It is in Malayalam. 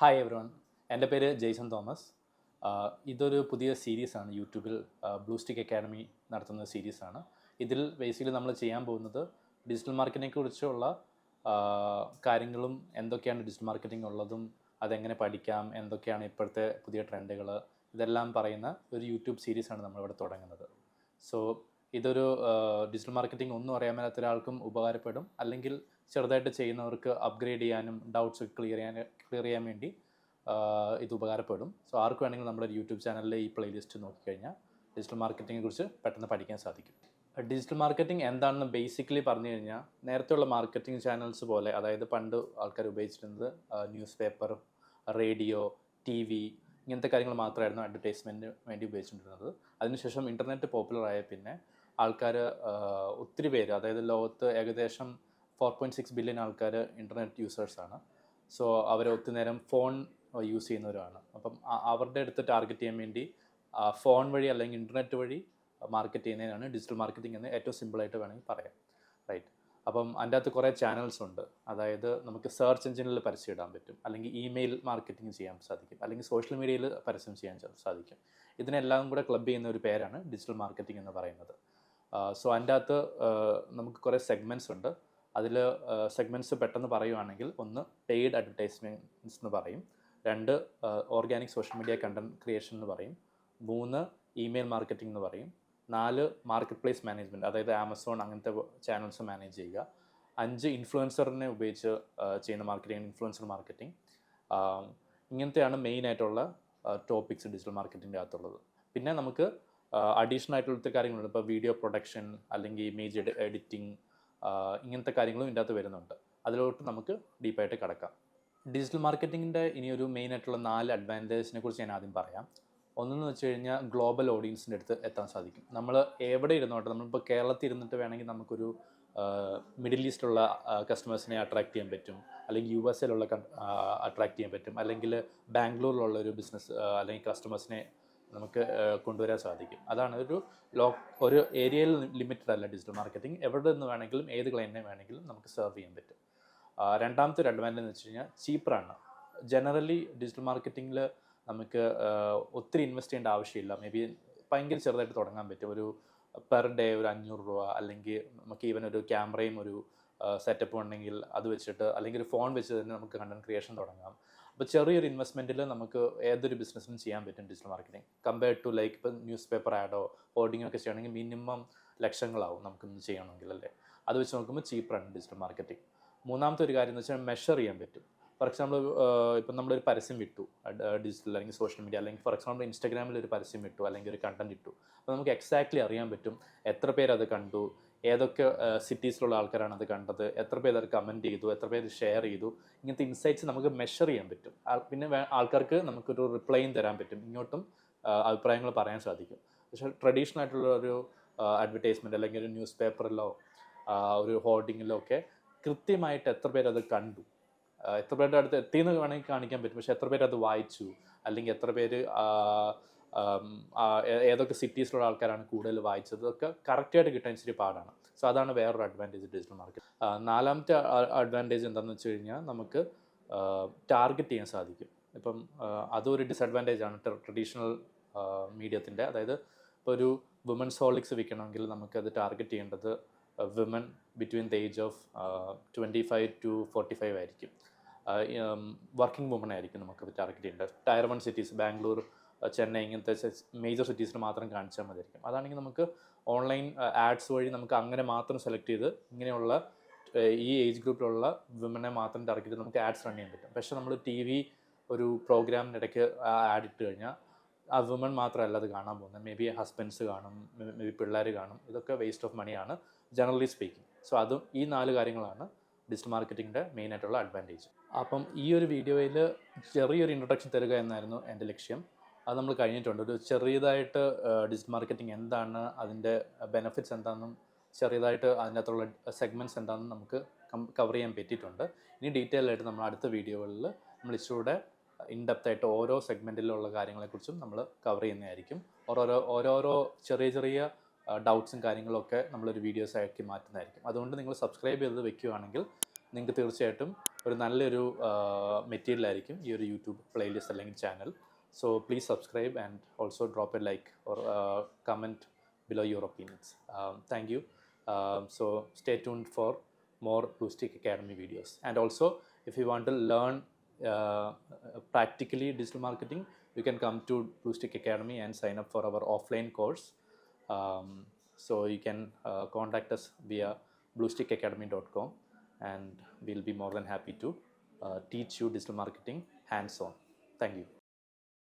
ഹായ് എവ്രിവൺ എന്റെ പേര് ജെയ്സൺ തോമസ്. ഇതൊരു പുതിയ സീരീസാണ്. യൂട്യൂബിൽ ബ്ലൂ സ്റ്റിക്ക് അക്കാഡമി നടത്തുന്ന സീരീസാണ്. ഇതിൽ ബേസിക്കലി നമ്മൾ ചെയ്യാൻ പോകുന്നത് ഡിജിറ്റൽ മാർക്കറ്റിനെ കുറിച്ചുള്ള കാര്യങ്ങളും എന്തൊക്കെയാണ് ഡിജിറ്റൽ മാർക്കറ്റിംഗ് ഉള്ളതും അതെങ്ങനെ പഠിക്കാം എന്തൊക്കെയാണ് ഇപ്പോഴത്തെ പുതിയ ട്രെൻഡുകൾ ഇതെല്ലാം പറയുന്ന ഒരു യൂട്യൂബ് സീരീസാണ് നമ്മളിവിടെ തുടങ്ങുന്നത്. സോ ഇതൊരു ഡിജിറ്റൽ മാർക്കറ്റിംഗ് ഒന്നും അറിയാൻ മേലാത്ത ഒരാൾക്കും ഉപകാരപ്പെടും. അല്ലെങ്കിൽ ചെറുതായിട്ട് ചെയ്യുന്നവർക്ക് അപ്ഗ്രേഡ് ചെയ്യാനും ഡൗട്ട്സ് ക്ലിയർ ചെയ്യാൻ ക്ലിയർ ചെയ്യാൻ വേണ്ടി ഇത് ഉപകാരപ്പെടും. സോ ആർക്ക് വേണമെങ്കിലും നമ്മുടെ യൂട്യൂബ് ചാനലിലെ ഈ പ്ലേലിസ്റ്റ് നോക്കിക്കഴിഞ്ഞാൽ ഡിജിറ്റൽ മാർക്കറ്റിംഗിനെ കുറിച്ച് പെട്ടെന്ന് പഠിക്കാൻ സാധിക്കും. ഡിജിറ്റൽ മാർക്കറ്റിംഗ് എന്താണെന്ന് ബേസിക്കലി പറഞ്ഞു കഴിഞ്ഞാൽ നേരത്തെയുള്ള മാർക്കറ്റിംഗ് ചാനൽസ് പോലെ അതായത് പണ്ട് ആൾക്കാർ ഉപയോഗിച്ചിരുന്നത് news paper radio T V ഇങ്ങനത്തെ കാര്യങ്ങൾ മാത്രമായിരുന്നു അഡ്വർടൈസ്മെന്റിന് വേണ്ടി ഉപയോഗിച്ചുകൊണ്ടിരുന്നത് അതിനുശേഷം ഇന്റർനെറ്റ് പോപ്പുലർ ആയ പിന്നെ ആൾക്കാർ ഒത്തിരി പേര് അതായത് ലോകത്ത് ഏകദേശം ഫോർ പോയിന്റ് സിക്സ് ബില്യൺ ആൾക്കാർ ഇന്റർനെറ്റ് യൂസേഴ്സാണ് സോ അവർ ഒത്തിരി നേരം ഫോൺ യൂസ് ചെയ്യുന്നവരാണ്. അപ്പം അവരുടെ അടുത്ത് ടാർഗറ്റ് ചെയ്യാൻ വേണ്ടി ഫോൺ വഴി അല്ലെങ്കിൽ ഇന്റർനെറ്റ് വഴി മാർക്കറ്റ് ചെയ്യുന്നതിനാണ് ഡിജിറ്റൽ മാർക്കറ്റിംഗ് എന്ന് ഏറ്റവും സിമ്പിളായിട്ട് വേണമെങ്കിൽ പറയാം. റൈറ്റ് അപ്പം അതിന്റെ അകത്ത് കുറേ ചാനൽസ് ഉണ്ട്. അതായത് നമുക്ക് സെർച്ച് എഞ്ചിനിൽ പരസ്യം ഇടാൻ പറ്റും. അല്ലെങ്കിൽ ഇമെയിൽ മാർക്കറ്റിംഗ് ചെയ്യാൻ സാധിക്കും. അല്ലെങ്കിൽ സോഷ്യൽ മീഡിയയിൽ പരസ്യം ചെയ്യാൻ സാധിക്കും. ഇതിനെല്ലാം കൂടെ ക്ലബ് ചെയ്യുന്ന ഒരു പേരാണ് ഡിജിറ്റൽ മാർക്കറ്റിംഗ് എന്ന് പറയുന്നത്. സോ അതിന്റെ അകത്ത് നമുക്ക് കുറേ സെഗ്മെന്റ്സ് ഉണ്ട്. അതിൽ സെഗ്മെന്റ്സ് പെട്ടെന്ന് പറയുവാണെങ്കിൽ ഒന്ന് പെയ്ഡ് അഡ്വർടൈസ്മെന്റ്സ് എന്ന് പറയും. രണ്ട് organic social media content creation എന്ന് പറയും. മൂന്ന് ഇമെയിൽ മാർക്കറ്റിംഗ് എന്ന് പറയും. നാല് മാർക്കറ്റ് പ്ലേസ് മാനേജ്മെന്റ് അതായത് ആമസോൺ അങ്ങനത്തെ ചാനൽസ് മാനേജ് ചെയ്യുക. അഞ്ച് ഇൻഫ്ലുവൻസറിനെ ഉപയോഗിച്ച് ചെയ്യുന്ന മാർക്കറ്റിംഗ് ഇൻഫ്ലുവൻസർ മാർക്കറ്റിംഗ് ഇങ്ങനത്തെയാണ് മെയിൻ ആയിട്ടുള്ള ടോപ്പിക്സ് ഡിജിറ്റൽ മാർക്കറ്റിന്റെ അകത്തുള്ളത്. പിന്നെ നമുക്ക് അഡീഷണൽ ആയിട്ടുള്ള കാര്യങ്ങളുണ്ട്. ഇപ്പോൾ വീഡിയോ പ്രൊഡക്ഷൻ അല്ലെങ്കിൽ ഇമേജ് എഡിറ്റിംഗ് ഇങ്ങനത്തെ കാര്യങ്ങളും ഇതിന്റെ അകത്ത് വരുന്നുണ്ട്. അതിലോട്ട് നമുക്ക് ഡീപ്പായിട്ട് കിടക്കാം. ഡിജിറ്റൽ മാർക്കറ്റിങ്ങിന്റെ ഇനിയൊരു മെയിൻ ആയിട്ടുള്ള നാല് അഡ്വാന്റേജിനെ കുറിച്ച് ഞാൻ ആദ്യം പറയാം. ഒന്നെന്ന് വെച്ച് കഴിഞ്ഞാൽ ഗ്ലോബൽ ഓഡിയൻസിന്റെ അടുത്ത് എത്താൻ സാധിക്കും. നമ്മൾ എവിടെ ഇരുന്നോട്ടെ നമ്മളിപ്പോൾ കേരളത്തിൽ ഇരുന്നിട്ട് വേണമെങ്കിൽ നമുക്കൊരു മിഡിൽ ഈസ്റ്റിലുള്ള കസ്റ്റമേഴ്സിനെ അട്രാക്ട് ചെയ്യാൻ പറ്റും. അല്ലെങ്കിൽ യു എസ് എയിലുള്ള അട്രാക്ട് ചെയ്യാൻ പറ്റും. അല്ലെങ്കിൽ ബാംഗ്ലൂരിലുള്ള ഒരു ബിസിനസ് അല്ലെങ്കിൽ കസ്റ്റമേഴ്സിനെ നമുക്ക് കൊണ്ടുവരാൻ സാധിക്കും. അതാണ് ഒരു ലോ ഒരു ഏരിയയിൽ ലിമിറ്റഡ് അല്ല ഡിജിറ്റൽ മാർക്കറ്റിംഗ് എവിടെ നിന്ന് വേണമെങ്കിലും ഏത് ക്ലയന്റിനെ വേണമെങ്കിലും നമുക്ക് സെർവ് ചെയ്യാൻ പറ്റും. രണ്ടാമത്തെ ഒരു അഡ്വാന്റേജ് എന്ന് വെച്ച് കഴിഞ്ഞാൽ ചീപ്പറാണ് ജനറലി ഡിജിറ്റൽ മാർക്കറ്റിങ്ങിൽ നമുക്ക് ഒത്തിരി ഇൻവെസ്റ്റ് ചെയ്യേണ്ട ആവശ്യമില്ല. മേ ബി ഭയങ്കര ചെറുതായിട്ട് തുടങ്ങാൻ പറ്റും. ഒരു പെർ ഡേ ഒരു അഞ്ഞൂറ് രൂപ അല്ലെങ്കിൽ നമുക്ക് ഈവൻ ഒരു ക്യാമറയും ഒരു സെറ്റപ്പ് ഉണ്ടെങ്കിൽ അത് വെച്ചിട്ട് അല്ലെങ്കിൽ ഒരു ഫോൺ വെച്ച് തന്നെ നമുക്ക് കണ്ടന്റ് ക്രിയേഷൻ തുടങ്ങാം. അപ്പോൾ ചെറിയൊരു ഇൻവെസ്റ്റ്മെന്റിൽ നമുക്ക് ഏതൊരു ബിസിനസ്സിനും ചെയ്യാൻ പറ്റും digital marketing compared to like ഇപ്പം ന്യൂസ് പേപ്പർ ആഡോ ഹോർഡിംഗ് ഒക്കെ ചെയ്യണമെങ്കിൽ മിനിമം ലക്ഷങ്ങളാവും നമുക്കൊന്ന് ചെയ്യണമെങ്കിൽ അല്ലേ? അത് വെച്ച് നോക്കുമ്പോൾ ചീപ്പറാണ് ഡിജിറ്റൽ മാർക്കറ്റിംഗ് മൂന്നാമത്തെ ഒരു കാര്യം എന്ന് വെച്ചാൽ മെഷർ ചെയ്യാൻ പറ്റും. ഫോർ എക്സാമ്പിൾ ഇപ്പം നമ്മളൊരു പരസ്യം വിട്ടു. ഡിജിറ്റൽ അല്ലെങ്കിൽ സോഷ്യൽ മീഡിയ അല്ലെങ്കിൽ ഫോർ എക്സാമ്പിൾ ഇൻസ്റ്റാഗ്രാമിൽ ഒരു പരസ്യം വിട്ടു അല്ലെങ്കിൽ ഒരു കണ്ടന്റ് ഇട്ടു. അപ്പോൾ നമുക്ക് എക്സാക്ട്ലി അറിയാൻ പറ്റും എത്ര പേർ അത് കണ്ടു ഏതൊക്കെ സിറ്റീസിലുള്ള ആൾക്കാരാണ് അത് കണ്ടത് എത്ര പേർ അത് കമന്റ് ചെയ്തു എത്ര പേര് ഷെയർ ചെയ്തു. ഇങ്ങനത്തെ ഇൻസൈറ്റ്സ് നമുക്ക് മെഷർ ചെയ്യാൻ പറ്റും. പിന്നെ ആൾക്കാർക്ക് നമുക്കൊരു റിപ്ലൈയും തരാൻ പറ്റും. ഇങ്ങോട്ടും അഭിപ്രായങ്ങൾ പറയാൻ സാധിക്കും. പക്ഷേ ട്രഡീഷണൽ ആയിട്ടുള്ള ഒരു അഡ്വർടൈസ്മെന്റ് അല്ലെങ്കിൽ ഒരു ന്യൂസ് പേപ്പറിലോ ഒരു ഹോർഡിങ്ങിലോ ഒക്കെ കൃത്യമായിട്ട് എത്ര പേര് അത് കണ്ടു. എത്ര പേരുടെ അടുത്ത് എത്തിയെന്ന് വേണമെങ്കിൽ കാണിക്കാൻ പറ്റും. പക്ഷെ എത്ര പേര് അത് വായിച്ചു? അല്ലെങ്കിൽ എത്ര പേര് ഏതൊക്കെ സിറ്റീസിലുള്ള ആൾക്കാരാണ് കൂടുതൽ വായിച്ചത്? ഇതൊക്കെ കറക്റ്റായിട്ട് കിട്ടാൻ ഇച്ചിരി പാടാണ്. സോ അതാണ് വേറൊരു അഡ്വാന്റേജ് ഡിജിറ്റൽ മാർക്കറ്റ് നാലാമത്തെ അഡ്വാന്റേജ് എന്താണെന്ന് വെച്ച് കഴിഞ്ഞാൽ നമുക്ക് ടാർഗറ്റ് ചെയ്യാൻ സാധിക്കും. ഇപ്പം അതൊരു ഡിസഡ്വാന്റേജ് ആണ് ട്രഡീഷണൽ മീഡിയത്തിന്റെ അതായത് ഇപ്പോൾ ഒരു വുമൻസ് ഹോളിക്സ് വിൽക്കണമെങ്കിൽ നമുക്കത് ടാർഗറ്റ് ചെയ്യേണ്ടത് women between the age of twenty five to forty five ആയിരിക്കും. വർക്കിംഗ് വുമൺ ആയിരിക്കും നമുക്ക് ടാർഗറ്റ് ചെയ്യേണ്ടത്. Tier one cities Bangalore Chennai ഇങ്ങനത്തെ മേജർ സിറ്റീസിന് മാത്രം കാണിച്ചാൽ മതിയായിരിക്കും. അതാണെങ്കിൽ നമുക്ക് ഓൺലൈൻ ആഡ്സ് വഴി നമുക്ക് അങ്ങനെ മാത്രം സെലക്ട് ചെയ്ത് ഇങ്ങനെയുള്ള ഈ ഏജ് ഗ്രൂപ്പിലുള്ള വിമനെ മാത്രം ടാർഗറ്റ് ചെയ്ത് നമുക്ക് ആഡ്സ് റൺ ചെയ്യാൻ പറ്റും. പക്ഷേ നമ്മൾ ടി വി ഒരു പ്രോഗ്രാമിന്റെ ഇടയ്ക്ക് ആഡ് ഇട്ട് കഴിഞ്ഞാൽ ആ വിമൺ മാത്രമല്ല അത് കാണാൻ പോകുന്നത്. മേ ബി ഹസ്ബൻഡ്സ് കാണും മേ ബി പിള്ളേർ കാണും. ഇതൊക്കെ വേസ്റ്റ് ഓഫ് മണിയാണ് ജനറലി സ്പീക്കിംഗ് സോ അതും ഈ നാല് കാര്യങ്ങളാണ് ഡിജിറ്റൽ മാർക്കറ്റിങ്ങിന്റെ മെയിനായിട്ടുള്ള അഡ്വാന്റേജ് അപ്പം ഈ ഒരു വീഡിയോയിൽ ചെറിയൊരു ഇൻട്രൊഡക്ഷൻ തരിക എന്നായിരുന്നു എന്റെ ലക്ഷ്യം. അത് നമ്മൾ കഴിഞ്ഞിട്ടുണ്ട്. ഒരു ചെറിയതായിട്ട് ഡിജിറ്റൽ മാർക്കറ്റിംഗ് എന്താണ് അതിന്റെ ബെനിഫിറ്റ്സ് എന്താണെന്നും ചെറിയതായിട്ട് അതിനകത്തുള്ള സെഗ്മെന്റ്സ് എന്താണെന്നും നമുക്ക് കവർ ചെയ്യാൻ പറ്റിയിട്ടുണ്ട്. ഇനി ഡീറ്റെയിൽ ആയിട്ട് നമ്മൾ അടുത്ത വീഡിയോകളിൽ നമ്മൾ ഇച്ചിലൂടെ ഇൻഡെപ്ത് ആയിട്ട് ഓരോ സെഗ്മെന്റിലുള്ള കാര്യങ്ങളെക്കുറിച്ചും നമ്മൾ കവർ ചെയ്യുന്നതായിരിക്കും. ഓരോരോ ഓരോരോ ചെറിയ ചെറിയ ഡൗട്ട്സും കാര്യങ്ങളൊക്കെ നമ്മളൊരു വീഡിയോസ് ആക്കി മാറ്റുന്നതായിരിക്കും. അതുകൊണ്ട് നിങ്ങൾ സബ്സ്ക്രൈബ് ചെയ്ത് വെക്കുകയാണെങ്കിൽ നിങ്ങൾക്ക് തീർച്ചയായിട്ടും ഒരു നല്ലൊരു മെറ്റീരിയൽ ആയിരിക്കും ഈ ഒരു യൂട്യൂബ് പ്ലേലിസ്റ്റ് അല്ലെങ്കിൽ channel so please subscribe and also drop a like or comment below your opinions. Um, thank you. Um, so stay tuned for more Bluestick Academy videos. And also, if you want to learn uh, practically digital marketing, you can come to Bluestick Academy and sign up for our offline course. Um, so you can uh, contact us via bluestickacademy.com and we'll be more than happy to uh, teach you digital marketing hands on. Thank you.